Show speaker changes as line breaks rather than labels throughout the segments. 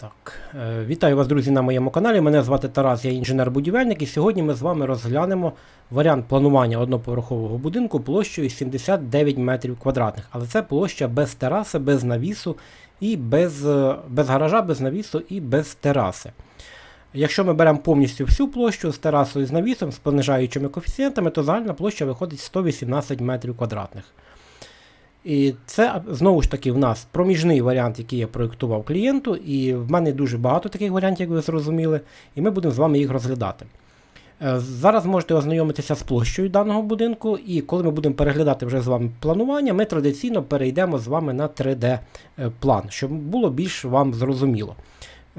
Так, е, вітаю вас, друзі, на моєму каналі. Мене звати Тарас, я інженер-будівельник, і сьогодні ми з вами розглянемо варіант планування одноповерхового будинку площею 79 метрів квадратних. Але це площа без тераси, без навісу і без, е, без гаража, без навісу і без тераси. Якщо ми беремо повністю всю площу з терасою з навісом, з понижаючими коефіцієнтами, то загальна площа виходить 118 метрів квадратних. І це знову ж таки в нас проміжний варіант, який я проєктував клієнту, і в мене дуже багато таких варіантів, як ви зрозуміли, і ми будемо з вами їх розглядати. Е, Зараз можете ознайомитися з площею даного будинку, і коли ми будемо переглядати вже з вами планування, ми традиційно перейдемо з вами на 3D-план, щоб було більш вам зрозуміло.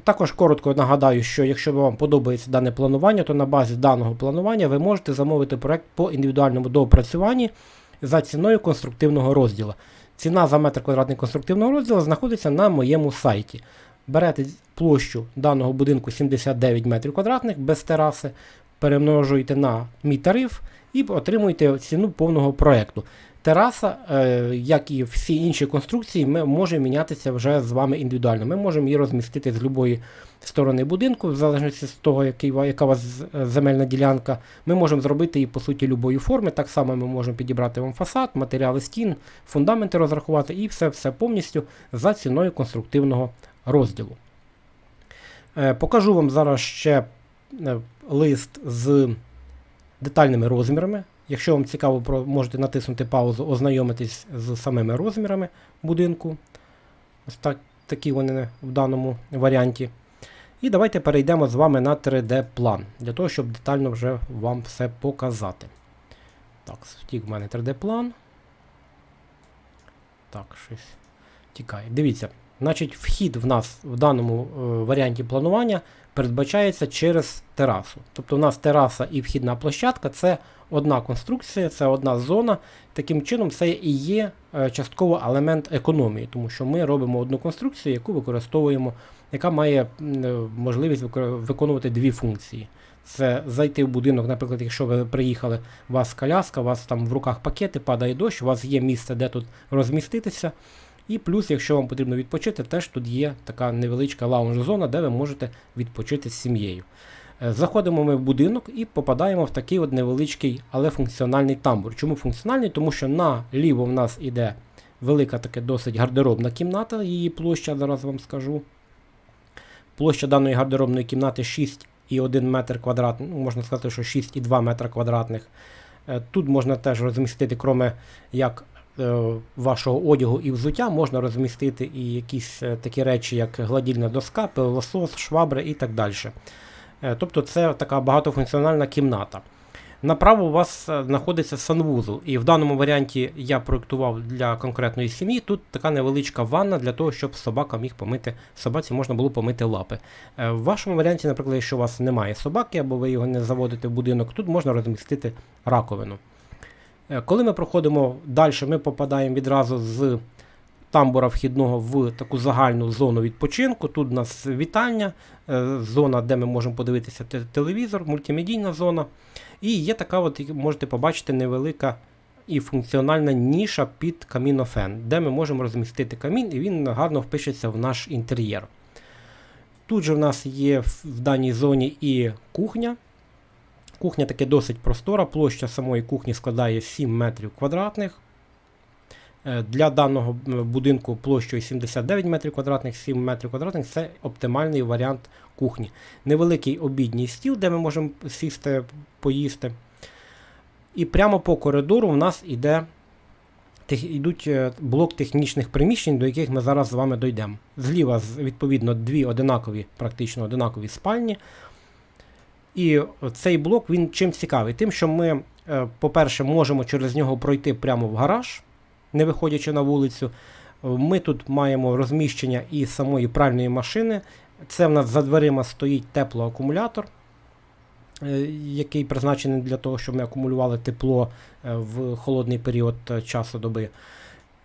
Також коротко нагадаю, що якщо вам подобається дане планування, то на базі даного планування ви можете замовити проект по індивідуальному доопрацюванні за ціною конструктивного розділу. Ціна за метр квадратний конструктивного розділу знаходиться на моєму сайті. Берете площу даного будинку 79 метрів квадратних без тераси, перемножуєте на мій тариф і отримуєте ціну повного проєкту. Тераса, е, як і всі інші конструкції, ми може мінятися вже з вами індивідуально. Ми можемо її розмістити з будь-якої сторони будинку, в залежності з того, яка у вас е, земельна ділянка. Ми можемо зробити її по суті любої форми. Так само ми можемо підібрати вам фасад, матеріали стін, фундаменти розрахувати і все, все повністю за ціною конструктивного розділу. Е, Покажу вам зараз ще лист з детальними розмірами. Якщо вам цікаво, можете натиснути паузу, ознайомитись з самими розмірами будинку. Ось так, такі вони в даному варіанті. І давайте перейдемо з вами на 3D-план, для того, щоб детально вже вам все показати. Так, втік в мене 3D-план. Так, щось тікає. Дивіться, значить, вхід в нас в даному е, варіанті планування передбачається через терасу. Тобто у нас тераса і вхідна площадка це одна конструкція, це одна зона. Таким чином, це і є е, частково елемент економії, тому що ми робимо одну конструкцію, яку використовуємо, яка має е, можливість виконувати дві функції. Це зайти в будинок, наприклад, якщо ви приїхали, у вас коляска, у вас там в руках пакети, падає дощ, у вас є місце, де тут розміститися. І плюс, якщо вам потрібно відпочити, теж тут є така невеличка лаунж-зона, де ви можете відпочити з сім'єю. Е, Заходимо ми в будинок і попадаємо в такий от невеличкий, але функціональний тамбур. Чому функціональний? Тому що наліво в нас іде велика таке досить гардеробна кімната, її площа, зараз вам скажу. Площа даної гардеробної кімнати 6,1 метр квадратний, ну, можна сказати, що 6,2 метра квадратних. Е, Тут можна теж розмістити, кроме як вашого одягу і взуття, можна розмістити і якісь е, такі речі, як гладільна доска, пилосос, швабри і так далі. Е, Тобто це така багатофункціональна кімната. Направо у вас е, знаходиться санвузол, і в даному варіанті я проєктував для конкретної сім'ї. Тут така невеличка ванна для того, щоб собака міг помити собаці, можна було помити лапи. Е, В вашому варіанті, наприклад, якщо у вас немає собаки або ви його не заводите в будинок, тут можна розмістити раковину. Е, Коли ми проходимо далі, ми попадаємо відразу з тамбура вхідного в таку загальну зону відпочинку. Тут у нас вітальня, е, зона, де ми можемо подивитися телевізор, мультимедійна зона. І є така, от, можете побачити, невелика і функціональна ніша під камінофен, де ми можемо розмістити камін, і він гарно впишеться в наш інтер'єр. Тут же в нас є в даній зоні і кухня. Кухня таки досить простора, площа самої кухні складає 7 метрів квадратних. Е, Для даного будинку площею 79 метрів квадратних, 7 метрів квадратних це оптимальний варіант кухні. Невеликий обідній стіл, де ми можемо сісти, поїсти. І прямо по коридору в нас іде, йдуть е, блок технічних приміщень, до яких ми зараз з вами дійдемо. Зліва, відповідно, дві одинакові, практично одинакові спальні. І цей блок він чим цікавий? Тим, що ми, е, по-перше, можемо через нього пройти прямо в гараж, не виходячи на вулицю. Ми тут маємо розміщення і самої пральної машини. Це в нас за дверима стоїть теплоакумулятор, е, який призначений для того, щоб ми акумулювали тепло е, в холодний період часу доби.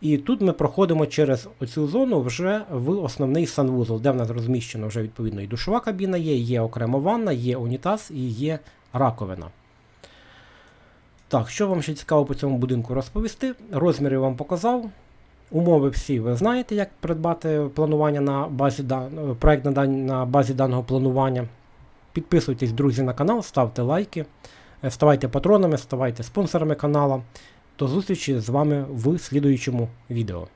І тут ми проходимо через оцю зону вже в основний санвузол, де в нас розміщено вже відповідно і душова кабіна є, є окрема ванна, є унітаз і є раковина. Так, що вам ще цікаво по цьому будинку розповісти? Розміри вам показав. Умови всі ви знаєте, як придбати планування на базі проект на, дан... на базі даного планування. Підписуйтесь, друзі, на канал, ставте лайки, е, ставайте патронами, ставайте спонсорами каналу. До зустрічі з вами в слідуючому відео.